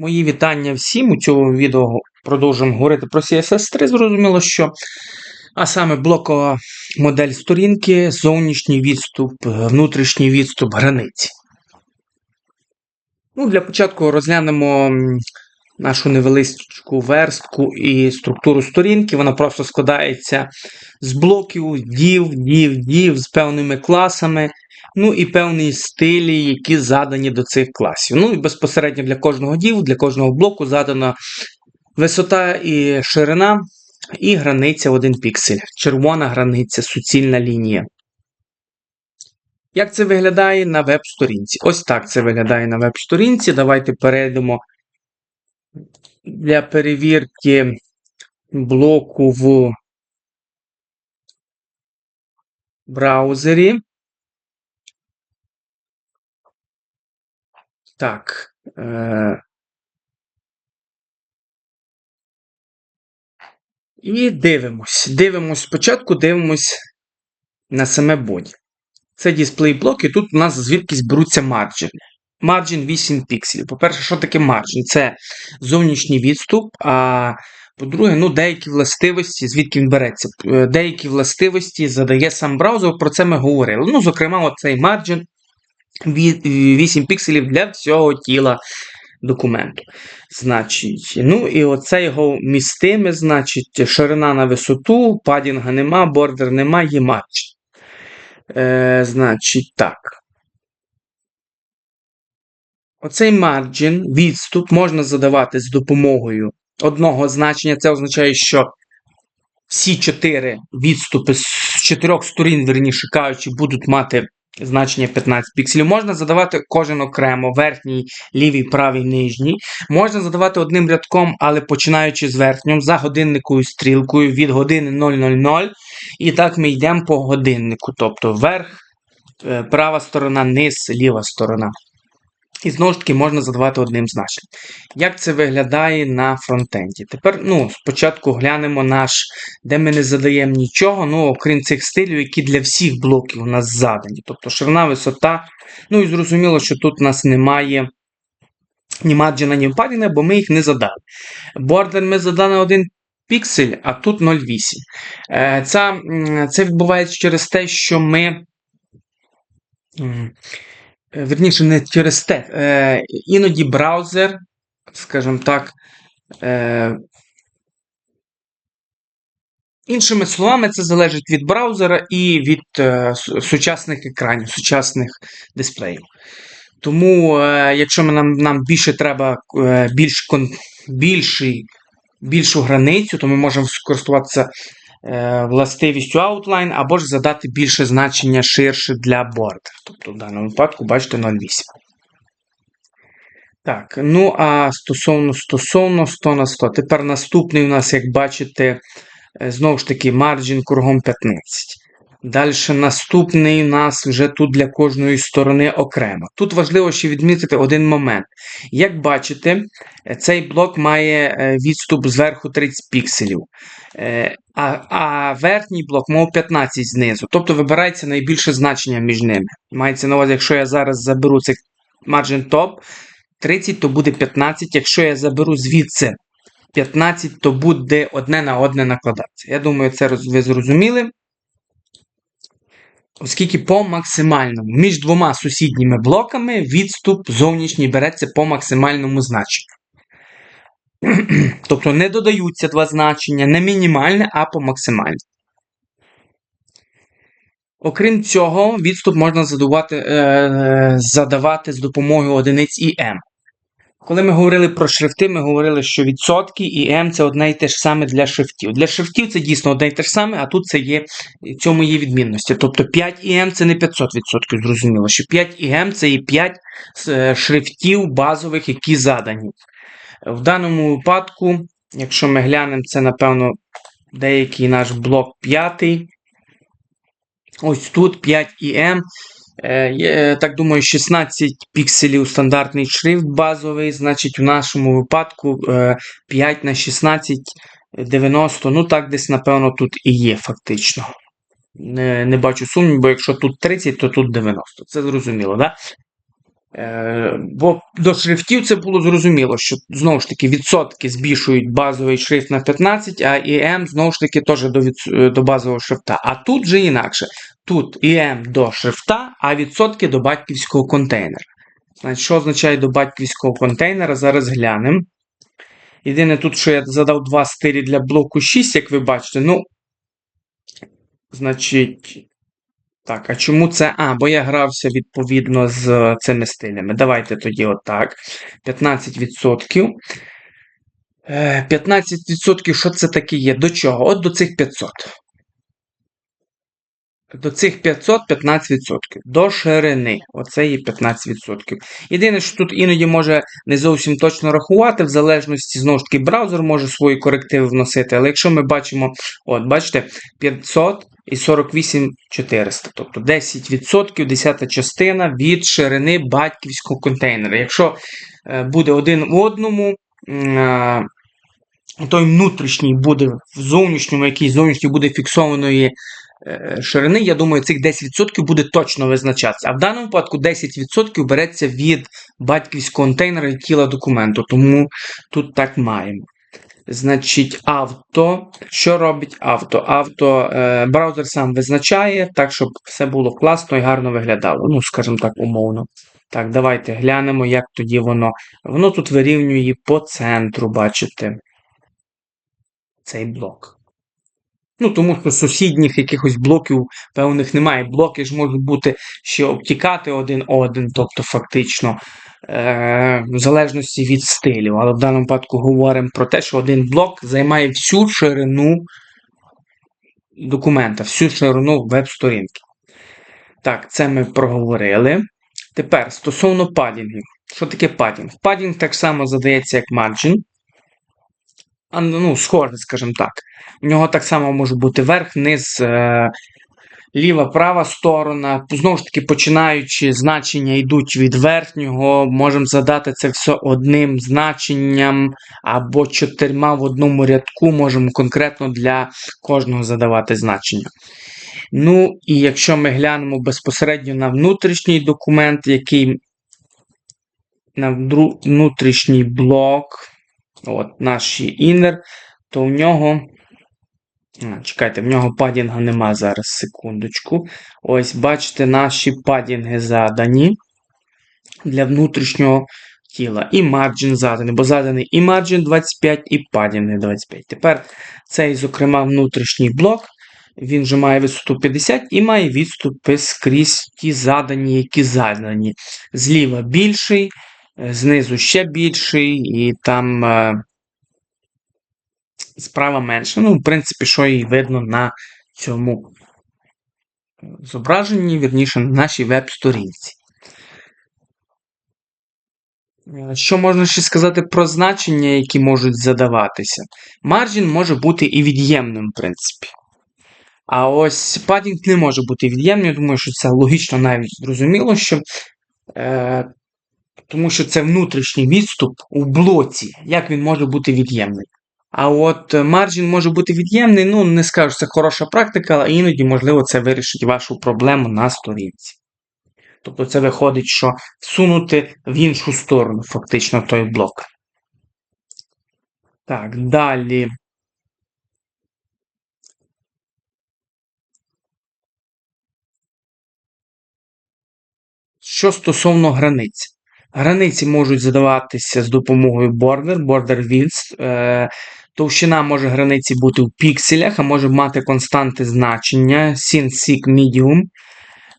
Мої вітання всім. У цьому відео продовжуємо говорити про CSS3. Зрозуміло, що а саме блокова модель сторінки, зовнішній відступ, внутрішній відступ границі. Ну, Для початку розглянемо нашу невеличку верстку і структуру сторінки. Вона просто складається з блоків, div, div, div з певними класами. Ну і певні стилі, які задані до цих класів. Ну і безпосередньо для кожного дів, для кожного блоку задана висота і ширина, і границя в 1 піксель. Червона границя, суцільна лінія. Як це виглядає на веб-сторінці? Ось так це виглядає на веб-сторінці. Давайте перейдемо для перевірки блоку в браузері. Так. Е... І дивимось. Дивимось спочатку, дивимось на саме боді. Це дисплей блок, і тут у нас звідкись беруться марджини. Марджин 8 пікселів. По-перше, що таке марджин? Це зовнішній відступ. А по-друге, ну, деякі властивості, звідки він береться. Е, Деякі властивості задає сам браузер, про це ми говорили. Ну, зокрема, оцей марджин 8 пікселів для всього тіла документу. Значить, ну і оце його містиме, значить, ширина на висоту, падінга нема, бордер нема, є матч. Е, Значить, так. Оцей марджин, відступ можна задавати з допомогою одного значення. Це означає, що всі чотири відступи з чотирьох сторін, верніше кажучи, будуть мати значення 15 пікселів. Можна задавати кожен окремо, верхній, лівий, правий, нижній. Можна задавати одним рядком, але починаючи з верхнього, за годинникою стрілкою від години 000. І так ми йдемо по годиннику. Тобто верх, е, права сторона, низ, ліва сторона. І знову ж таки можна задавати одним значенням. Як це виглядає на фронтенді? Тепер ну, спочатку глянемо наш, де ми не задаємо нічого, ну, окрім цих стилів, які для всіх блоків у нас задані. Тобто ширина, висота. Ну і зрозуміло, що тут у нас немає ні марджина, ні падіна, бо ми їх не задали. Бордер ми задали 1 піксель, а тут 0,8. Е, Це, це відбувається через те, що ми. Е, Верніше, не через те. Е, іноді браузер, скажімо так, е, іншими словами, це залежить від браузера і від е, сучасних екранів, сучасних дисплеїв. Тому, е, якщо ми, нам, нам більше треба е, більш, кон, більший, більшу границю, то ми можемо скористуватися властивістю outline або ж задати більше значення ширше для бордер. Тобто в даному випадку, бачите, 0,8. Так, ну а стосовно стосовно 100 на 100. Тепер наступний у нас, як бачите, е, знову ж таки, марджин кругом 15. Далі наступний у нас вже тут для кожної сторони окремо. Тут важливо ще відмітити один момент. Як бачите, е, цей блок має е, відступ зверху 30 пікселів, е, а, а верхній блок мав 15 знизу. Тобто вибирається найбільше значення між ними. Мається на увазі, якщо я зараз заберу цей margin top 30, то буде 15. Якщо я заберу звідси 15, то буде одне на одне накладатися. Я думаю, це ви зрозуміли. Оскільки по максимальному між двома сусідніми блоками відступ зовнішній береться по максимальному значенню. тобто не додаються два значення, не мінімальне, а по максимальному. Окрім цього, відступ можна задавати, е, задавати з допомогою одиниць і m. Коли ми говорили про шрифти, ми говорили, що відсотки і m це одне і те ж саме для шрифтів. Для шрифтів це дійсно одне і те ж саме, а тут це є, цьому є відмінності. Тобто 5 і m це не 500%, зрозуміло, що 5 і m це і 5 е, шрифтів базових, які задані. В даному випадку, якщо ми глянемо, це, напевно, деякий наш блок 5. Ось тут 5 ІМ. Е, Так думаю, 16 пікселів стандартний шрифт базовий. Значить, в нашому випадку е, 5 на 16 90. Ну, так, десь, напевно, тут і є фактично. Не, не бачу сумнів, бо якщо тут 30, то тут 90. Це зрозуміло, так? Е, Бо до шрифтів це було зрозуміло, що знову ж таки відсотки збільшують базовий шрифт на 15, а ІМ знову ж таки теж до, відс- до базового шрифта. А тут вже інакше. Тут ІМ до шрифта, а відсотки до батьківського контейнера. Значить, що означає до батьківського контейнера? Зараз глянемо. Єдине тут, що я задав два стилі для блоку 6, як ви бачите. Ну, значить. Так, а чому це? А, бо я грався відповідно з цими стилями. Давайте тоді отак. 15%. Е, 15% що це таке є? До чого? От до цих 500. До цих 500 15%. До ширини. Оце є 15%. Єдине, що тут іноді може не зовсім точно рахувати, в залежності, знову ж таки, браузер може свої корективи вносити. Але якщо ми бачимо, от, бачите, 500 і 48 400. Тобто 10%, 10 частина від ширини батьківського контейнера. Якщо е, буде один в одному, е, той внутрішній буде в зовнішньому, який зовнішній буде фіксованої е, ширини, я думаю, цих 10% буде точно визначатися. А в даному випадку 10% береться від батьківського контейнера і тіла документу. Тому тут так маємо. Значить, авто. Що робить авто? Авто е, браузер сам визначає, так, щоб все було класно і гарно виглядало. Ну, скажімо так, умовно. Так, давайте глянемо, як тоді воно. Воно тут вирівнює по центру, бачите, цей блок. Ну, тому що сусідніх якихось блоків певних немає. Блоки ж можуть бути ще обтікати один один, тобто фактично в залежності від стилю. Але в даному випадку говоримо про те, що один блок займає всю ширину документа, всю ширину веб-сторінки. Так, це ми проговорили. Тепер стосовно падінгів. Що таке падінг? Падінг так само задається, як margin. А, ну, схоже, скажімо так. У нього так само може бути верх, низ, е, ліва, права сторона. Знову ж таки, починаючи, значення йдуть від верхнього, можемо задати це все одним значенням або чотирма в одному рядку, можемо конкретно для кожного задавати значення. Ну, і якщо ми глянемо безпосередньо на внутрішній документ, який на внутрішній блок, от наш inner, то в нього. Чекайте, в нього падінга нема зараз, секундочку. Ось, бачите, наші падінги задані для внутрішнього тіла. І марджин заданий, бо заданий і марджин 25, і падінги 25. Тепер цей, зокрема, внутрішній блок. Він вже має висоту 50 і має відступи скрізь ті задані, які задані. Зліва більший, е, знизу ще більший, і там е, справа менше. Ну, в принципі, що і видно на цьому зображенні, вірніше, на нашій веб-сторінці. Е, Що можна ще сказати про значення, які можуть задаватися? Марджін може бути і від'ємним, в принципі. А ось падінг не може бути від'ємним. Я думаю, що це логічно навіть зрозуміло, що, е, тому що це внутрішній відступ у блоці. Як він може бути від'ємний? А от марджин може бути від'ємний, ну не скажу, це хороша практика, але іноді, можливо, це вирішить вашу проблему на сторінці. Тобто це виходить, що всунути в іншу сторону, фактично, той блок. Так, далі. Що стосовно границь. Границі можуть задаватися з допомогою border, border width. Е, Товщина може границі бути в пікселях, а може мати константи значення, sin, seek, medium.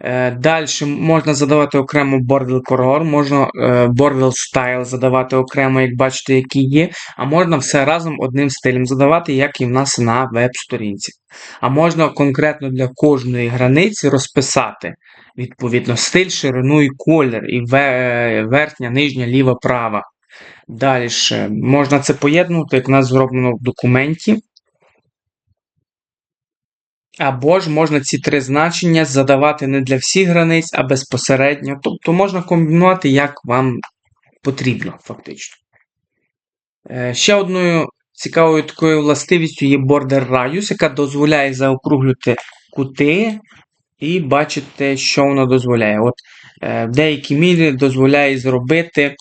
Е, Далі можна задавати окремо border color, можна е, border style задавати окремо, як бачите, які є. А можна все разом одним стилем задавати, як і в нас на веб-сторінці. А можна конкретно для кожної границі розписати відповідно стиль, ширину і колір, і верхня, нижня, ліва, права. Далі можна це поєднувати, як у нас зроблено в документі. Або ж можна ці три значення задавати не для всіх границь, а безпосередньо. Тобто можна комбінувати, як вам потрібно, фактично. Е, Ще одною цікавою такою властивістю є border radius, яка дозволяє заокруглювати кути і бачите, що воно дозволяє. От е, в деякій мірі дозволяє зробити.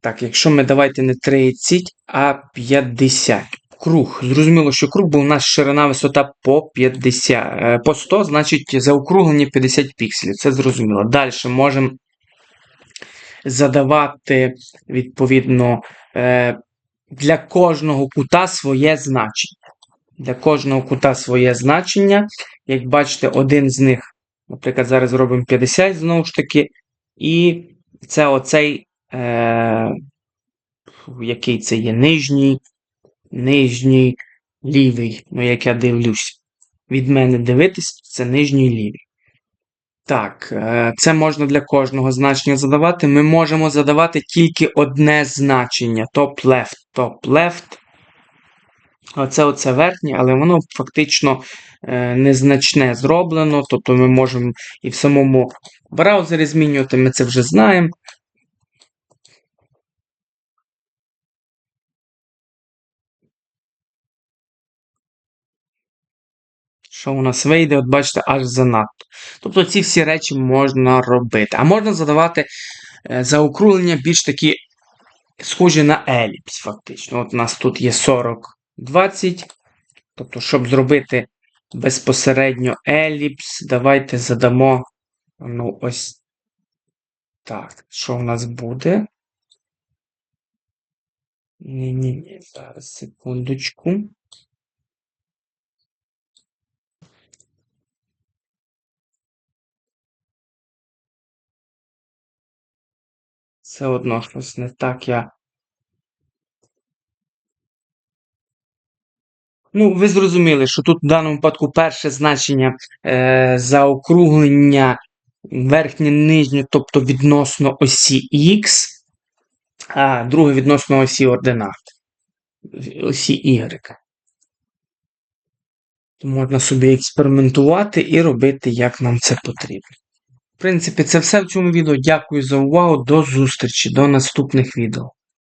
Так, якщо ми давайте не 30, а 50. Круг. Зрозуміло, що круг, бо у нас ширина висота по 50. е, По 100, значить заокруглення 50 пікселів. Це зрозуміло. Далі можемо задавати, відповідно, е, для кожного кута своє значення. Для кожного кута своє значення. Як бачите, один з них, наприклад, зараз зробимо 50 знову ж таки. І це оцей, е, який це є нижній, нижній лівий. Ну, як я дивлюсь. Від мене дивитись, це нижній лівий. Так, е, це можна для кожного значення задавати. Ми можемо задавати тільки одне значення: left, top left. Оце оце верхнє, але воно фактично е, незначне зроблено. Тобто ми можемо і в самому браузері змінювати, ми це вже знаємо. Що у нас вийде, от бачите, аж занадто. Тобто ці всі речі можна робити. А можна задавати е, заокруглення більш такі схожі на еліпс, фактично. От у нас тут є 40, 20. Тобто, щоб зробити безпосередньо еліпс, давайте задамо. Ну, ось так. Що в нас буде? Ні-ні-ні, зараз секундочку. Все одно щось не так я. Ну, ви зрозуміли, що тут в даному випадку перше значення е, заокруглення верхнє нижнє, тобто відносно осі Х, а друге відносно осі ординат, осі Y. Можна собі експериментувати і робити, як нам це потрібно. Принципі, це все в цьому відео. Дякую за увагу. До зустрічі, до наступних відео.